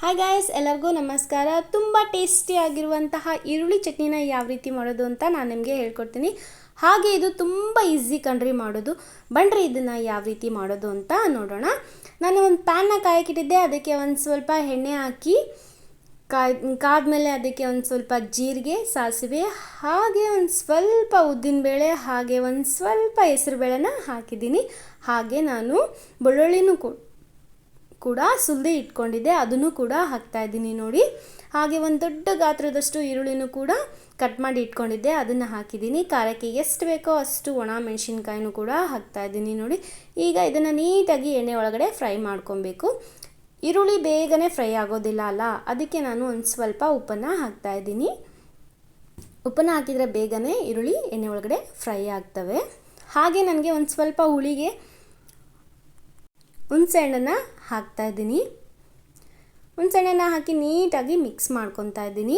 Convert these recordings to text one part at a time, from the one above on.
Hi guys ಎಲ್ಲರಿಗೂ ನಮಸ್ಕಾರ. ತುಂಬ ಟೇಸ್ಟಿಯಾಗಿರುವಂತಹ ಈರುಳ್ಳಿ ಚಟ್ನಿನ ಯಾವ ರೀತಿ ಮಾಡೋದು ಅಂತ ನಾನು ನಿಮಗೆ ಹೇಳ್ಕೊಡ್ತೀನಿ. ಹಾಗೆ ಇದು ತುಂಬ ಈಸಿ ಕಣ್ರಿ ಮಾಡೋದು. ಬಂಡ್ರಿ ಇದನ್ನು ಯಾವ ರೀತಿ ಮಾಡೋದು ಅಂತ ನೋಡೋಣ. ನಾನು ಒಂದು ಪ್ಯಾನ್ನ ಕಾಯಕ್ಕಿಟ್ಟಿದ್ದೆ ಅದಕ್ಕೆ ಒಂದು ಸ್ವಲ್ಪ ಎಣ್ಣೆ ಹಾಕಿ ಕಾದ ಮೇಲೆ ಅದಕ್ಕೆ ಒಂದು ಸ್ವಲ್ಪ ಜೀರಿಗೆ, ಸಾಸಿವೆ, ಹಾಗೆ ಒಂದು ಸ್ವಲ್ಪ ಉದ್ದಿನಬೇಳೆ ಹಾಗೆ ಒಂದು ಸ್ವಲ್ಪ ಹೆಸರುಬೇಳೆನ ಹಾಕಿದ್ದೀನಿ. ಹಾಗೆ ನಾನು ಬೆಳ್ಳುಳ್ಳಿನೂ ಕೂ ಕೂಡ ಸುಲಿದು ಇಟ್ಕೊಂಡಿದ್ದೆ ಅದನ್ನು ಕೂಡ ಹಾಕ್ತಾ ಇದ್ದೀನಿ ನೋಡಿ. ಹಾಗೆ ಒಂದು ದೊಡ್ಡ ಗಾತ್ರದಷ್ಟು ಈರುಳ್ಳಿನೂ ಕೂಡ ಕಟ್ ಮಾಡಿ ಇಟ್ಕೊಂಡಿದ್ದೆ, ಅದನ್ನು ಹಾಕಿದ್ದೀನಿ. ಖಾರಕ್ಕೆ ಎಷ್ಟು ಬೇಕೋ ಅಷ್ಟು ಒಣ ಮೆಣಸಿನ್ಕಾಯಿನೂ ಕೂಡ ಹಾಕ್ತಾ ಇದ್ದೀನಿ ನೋಡಿ. ಈಗ ಇದನ್ನು ನೀಟಾಗಿ ಎಣ್ಣೆ ಒಳಗಡೆ ಫ್ರೈ ಮಾಡ್ಕೊಬೇಕು. ಈರುಳ್ಳಿ ಬೇಗನೆ ಫ್ರೈ ಆಗೋದಿಲ್ಲ ಅಲ್ಲ, ಅದಕ್ಕೆ ನಾನು ಒಂದು ಸ್ವಲ್ಪ ಉಪ್ಪನ್ನು ಹಾಕ್ತಾ ಇದ್ದೀನಿ. ಉಪ್ಪನ್ನು ಹಾಕಿದರೆ ಬೇಗನೆ ಈರುಳ್ಳಿ ಎಣ್ಣೆ ಒಳಗಡೆ ಫ್ರೈ ಆಗ್ತವೆ. ಹಾಗೆ ನನಗೆ ಒಂದು ಸ್ವಲ್ಪ ಹುಳಿಗೆ ಹುಣಸೆಹಣ್ಣನ್ನು ಹಾಕ್ತಾ ಇದ್ದೀನಿ. ಹುಣಸೆಹಣ್ಣನ್ನು ಹಾಕಿ ನೀಟಾಗಿ ಮಿಕ್ಸ್ ಮಾಡ್ಕೊತಾ ಇದ್ದೀನಿ.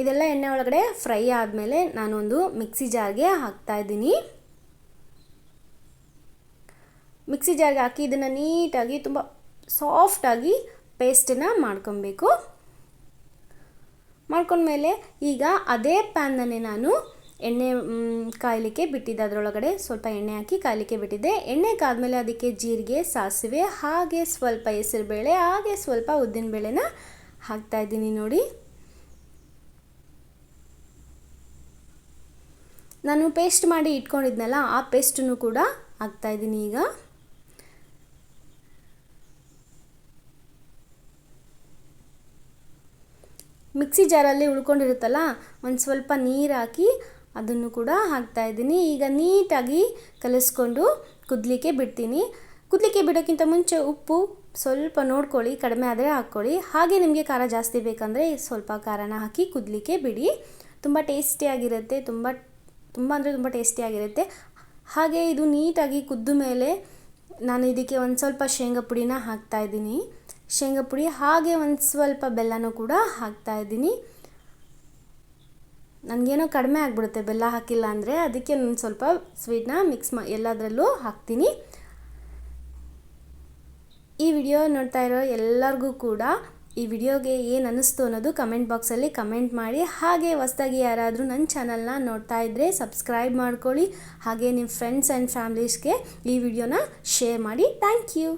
ಇದೆಲ್ಲ ಎಣ್ಣೆ ಒಳಗಡೆ ಫ್ರೈ ಆದಮೇಲೆ ನಾನೊಂದು ಮಿಕ್ಸಿ ಜಾರ್ಗೆ ಹಾಕ್ತಾ ಇದ್ದೀನಿ. ಮಿಕ್ಸಿ ಜಾರ್ಗೆ ಹಾಕಿ ಇದನ್ನು ನೀಟಾಗಿ ತುಂಬ ಸಾಫ್ಟಾಗಿ ಪೇಸ್ಟನ್ನು ಮಾಡ್ಕೊಬೇಕು. ಮಾಡ್ಕೊಂಡ್ಮೇಲೆ ಈಗ ಅದೇ ಪ್ಯಾನ್ನನ್ನೇ ನಾನು ಎಣ್ಣೆ ಕಾಯಲಿಕ್ಕೆ ಬಿಟ್ಟಿದ್ದೆ. ಅದರೊಳಗಡೆ ಸ್ವಲ್ಪ ಎಣ್ಣೆ ಹಾಕಿ ಕಾಯಲಿಕ್ಕೆ ಬಿಟ್ಟಿದ್ದೆ. ಎಣ್ಣೆ ಕಾದ್ಮೇಲೆ ಅದಕ್ಕೆ ಜೀರಿಗೆ, ಸಾಸಿವೆ, ಹಾಗೆ ಸ್ವಲ್ಪ ಹೆಸರುಬೇಳೆ ಹಾಗೆ ಸ್ವಲ್ಪ ಉದ್ದಿನಬೇಳೆನ ಹಾಕ್ತಾ ಇದ್ದೀನಿ ನೋಡಿ. ನಾನು ಪೇಸ್ಟ್ ಮಾಡಿ ಇಟ್ಕೊಂಡಿದ್ನಲ್ಲ, ಆ ಪೇಸ್ಟನ್ನು ಕೂಡ ಹಾಕ್ತಾ ಇದ್ದೀನಿ ಈಗ. ಮಿಕ್ಸಿ ಜಾರಲ್ಲಿ ಉಳ್ಕೊಂಡಿರುತ್ತಲ್ಲ, ಒಂದು ಸ್ವಲ್ಪ ನೀರು ಹಾಕಿ ಅದನ್ನು ಕೂಡ ಹಾಕ್ತಾ ಇದ್ದೀನಿ. ಈಗ ನೀಟಾಗಿ ಕಲಿಸ್ಕೊಂಡು ಕುದಲಿಕ್ಕೆ ಬಿಡ್ತೀನಿ. ಕುದಲಿಕ್ಕೆ ಬಿಡೋಕ್ಕಿಂತ ಮುಂಚೆ ಉಪ್ಪು ಸ್ವಲ್ಪ ನೋಡ್ಕೊಳ್ಳಿ, ಕಡಿಮೆ ಆದರೆ ಹಾಕ್ಕೊಳ್ಳಿ. ಹಾಗೆ ನಿಮಗೆ ಖಾರ ಜಾಸ್ತಿ ಬೇಕಂದರೆ ಸ್ವಲ್ಪ ಖಾರನ ಹಾಕಿ ಕುದಲಿಕ್ಕೆ ಬಿಡಿ. ತುಂಬ ಟೇಸ್ಟಿಯಾಗಿರುತ್ತೆ ತುಂಬ ತುಂಬ ಅಂದರೆ ತುಂಬ ಟೇಸ್ಟಿಯಾಗಿರುತ್ತೆ ಹಾಗೆ ಇದು ನೀಟಾಗಿ ಕುದ್ದ ಮೇಲೆ ನಾನು ಇದಕ್ಕೆ ಒಂದು ಸ್ವಲ್ಪ ಶೇಂಗಾ ಪುಡಿನ ಹಾಕ್ತಾ ಇದ್ದೀನಿ. ಶೇಂಗಾ ಪುಡಿ ಹಾಗೆ ಒಂದು ಸ್ವಲ್ಪ ಬೆಲ್ಲನೂ ಕೂಡ ಹಾಕ್ತಾ ಇದ್ದೀನಿ. ನನಗೇನೋ ಕಡಿಮೆ ಆಗಿಬಿಡುತ್ತೆ ಬೆಲ್ಲ ಹಾಕಿಲ್ಲ ಅಂದರೆ ಅದಕ್ಕೆ ನಾನು ಸ್ವಲ್ಪ ಸ್ವೀಟ್ನ ಮಿಕ್ಸ್ ಮಾ ಎಲ್ಲದರಲ್ಲೂ ಹಾಕ್ತೀನಿ. ಈ ವಿಡಿಯೋ ನೋಡ್ತಾ ಇರೋ ಎಲ್ಲರಿಗೂ ಕೂಡ ಈ ವಿಡಿಯೋಗೆ ಏನು ಅನ್ನಿಸ್ತು ಅನ್ನೋದು ಕಮೆಂಟ್ ಬಾಕ್ಸಲ್ಲಿ ಕಮೆಂಟ್ ಮಾಡಿ. ಹಾಗೆ ಹೊಸ್ದಾಗಿ ಯಾರಾದರೂ ನನ್ನ ಚಾನಲ್ನ ನೋಡ್ತಾ ಇದ್ದರೆ ಸಬ್ಸ್ಕ್ರೈಬ್ ಮಾಡ್ಕೊಳ್ಳಿ. ಹಾಗೆ ನಿಮ್ಮ ಫ್ರೆಂಡ್ಸ್ ಆ್ಯಂಡ್ ಫ್ಯಾಮ್ಲೀಸ್ಗೆ ಈ ವಿಡಿಯೋನ ಶೇರ್ ಮಾಡಿ. Thank you